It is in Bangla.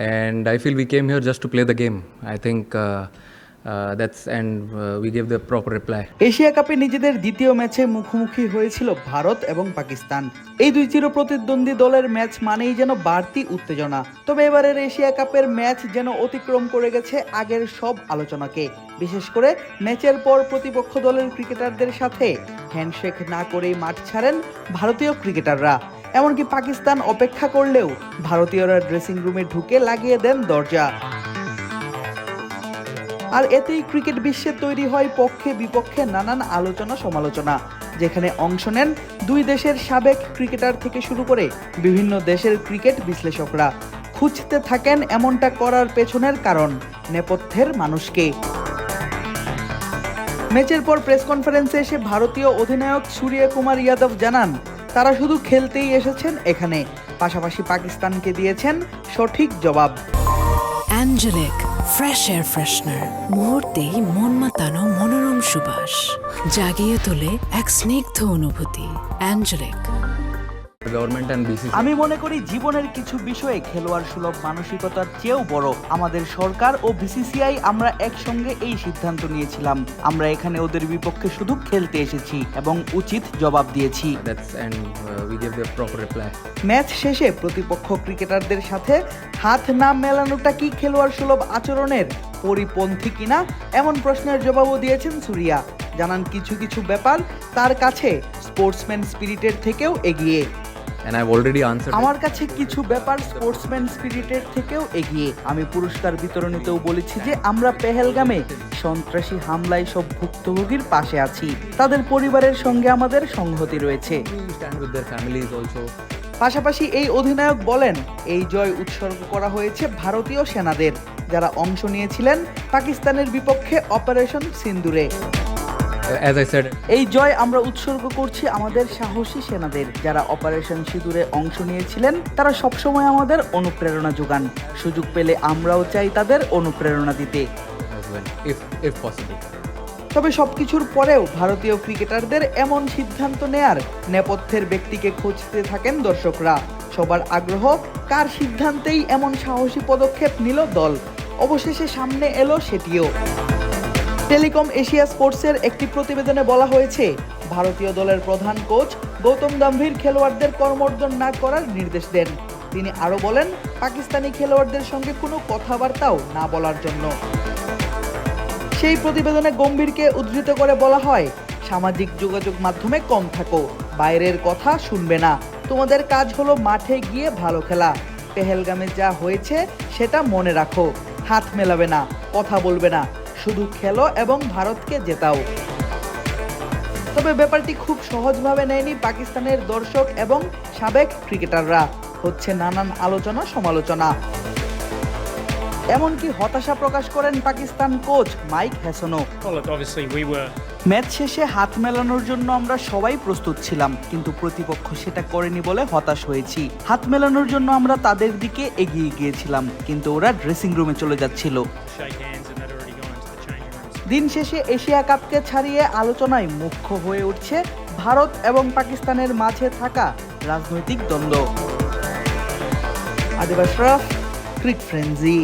and I feel we came here just to play the game. I think uh, uh, that's and uh, we gave the proper reply. Asia কাপে নিজেদের দ্বিতীয় ম্যাচে মুখোমুখি হয়েছিল ভারত এবং পাকিস্তান। এই দুই চির প্রতিদ্বন্দ্বী দলের ম্যাচ মানেই যেন বাড়তি উত্তেজনা। তবে এবারের এশিয়া কাপের ম্যাচ যেন অতিক্রম করে গেছে আগের সব আলোচনাকে। বিশেষ করে ম্যাচের পর প্রতিপক্ষ দলের ক্রিকেটারদের সাথে। হ্যান্ডশেক না করেই মাঠ ছাড়েন ভারতীয় ক্রিকেটাররা। এমনকি পাকিস্তান অপেক্ষা করলেও ভারতীয়রা ড্রেসিং রুমে ঢুকে লাগিয়ে দেন দরজা। আর এতেই ক্রিকেট বিশ্বে তৈরি হয় পক্ষে বিপক্ষে নানান আলোচনা সমালোচনা, যেখানে অংশ নেন দুই দেশের সাবেক ক্রিকেটার থেকে শুরু করে বিভিন্ন দেশের ক্রিকেট বিশ্লেষকরা। খুঁজতে থাকেন এমনটা করার পেছনের কারণ, নেপথ্যের মানুষকে। ম্যাচের পর প্রেস কনফারেন্সে এসে ভারতীয় অধিনায়ক সূর্য কুমার যাদব জানান তারা শুধু খেলতেই এসেছেন এখানে। পাশাপাশি পাকিস্তানকে দিয়েছেন সঠিক জবাব। অ্যাঞ্জেলিক ফ্রেশ এয়ার ফ্রেশনার মুহূর্তেই মন মাতানো মনোরম সুবাস। জাগিয়ে তোলে এক স্নিগ্ধ অনুভূতি। অ্যাঞ্জেলিক। The government and আমি মনে করি জীবনের কিছু বিষয়ে খেলোয়াড় সুলভ মানসিকতার চেয়েও বড়। আমাদের সরকার ও বিসিসিআই আমরা একসঙ্গে এই সিদ্ধান্ত নিয়েছিলাম। আমরা এখানে ওদের বিপক্ষে শুধু খেলতে এসেছি এবং উচিত জবাব দিয়েছি। Uh. ম্যাচ শেষে প্রতিপক্ষ ক্রিকেটারদের সাথে হাত না মেলানোটা কি খেলোয়াড় সুলভ আচরণের পরিপন্থী কিনা এমন প্রশ্নের জবাবও দিয়েছেন সুরিয়া। জানান কিছু কিছু ব্যাপার তার কাছে স্পোর্টসম্যান স্পিরিটের থেকেও এগিয়ে। আমার কাছে কিছু ব্যাপার স্পোর্টসম্যান স্পিরিটের থেকেও এগিয়ে। আমি পুরস্কার বিতরণীতেও বলেছি যে আমরা পেহেলগামে সন্ত্রাসী হামলায় সব ভুক্তভোগীর পাশে আছি। তাদের পরিবারের সঙ্গে আমাদের সংহতি রয়েছে. পাশাপাশি এই অধিনায়ক বলেন এই জয় উৎসর্গ করা হয়েছে ভারতীয় সেনাদের। যারা অংশ নিয়েছিলেন পাকিস্তানের বিপক্ষে অপারেশন সিন্দুরে। As I said, এই জয় আমরা উৎসর্গ করছি আমাদের সাহসী সেনাদের। যারা অপারেশন সিঁদুরে অংশ নিয়েছিলেন তারা সবসময় আমাদের অনুপ্রেরণা যোগান। সুযোগ পেলে আমরাও চাই তাদের অনুপ্রেরণা দিতে. তবে সবকিছুর পরেও ভারতীয় ক্রিকেটারদের এমন সিদ্ধান্ত নেয়ার নেপথ্যের ব্যক্তিকে খুঁজতে থাকেন দর্শকরা। সবার আগ্রহ কার সিদ্ধান্তেই এমন সাহসী পদক্ষেপ নিল দল? অবশেষে সামনে এলো সেটিও। টেলিকম এশিয়া স্পোর্টসের একটি প্রতিবেদনে বলা হয়েছে, ভারতীয় দলের প্রধান কোচ গৌতম গম্ভীর খেলোয়াড়দের কর্মর্দন না করার নির্দেশ দেন। তিনি আরও বলেন, পাকিস্তানি খেলোয়াড়দের সঙ্গে কোনো কথাবার্তাও না বলার জন্য। সেই প্রতিবেদনে গম্ভীরকে উদ্ধৃত করে বলা হয়, সামাজিক যোগাযোগ মাধ্যমে কম থাকো, বাইরের কথা শুনবে না, তোমাদের কাজ হলো মাঠে গিয়ে ভালো খেলা, পেহেলগামে যা হয়েছে সেটা মনে রাখো, হাত মেলাবে না, কথা বলবে না শুধু খেলো এবং ভারতকে জেতাও। তবে ব্যাপারটি খুব সহজভাবে নেয়নি পাকিস্তানের দর্শক এবং সাবেক ক্রিকেটাররা। হচ্ছে নানান আলোচনা সমালোচনা। এমনকি হতাশা প্রকাশ করেন Pakistan coach Mike were match শেষে হাত মেলানোর জন্য আমরা সবাই প্রস্তুত ছিলাম কিন্তু প্রতিপক্ষ সেটা করেনি বলে হতাশ হয়েছি। হাত মেলানোর জন্য আমরা তাদের দিকে এগিয়ে গিয়েছিলাম কিন্তু ওরা ড্রেসিং রুমে চলে যাচ্ছিল। দিন শেষে এশিয়া কাপকে ছাড়িয়ে আলোচনায় মুখ্য হয়ে উঠছে ভারত এবং পাকিস্তানের মাঝে থাকা রাজনৈতিক দ্বন্দ্ব। আদিবাস ক্রিক ফ্রেন্সি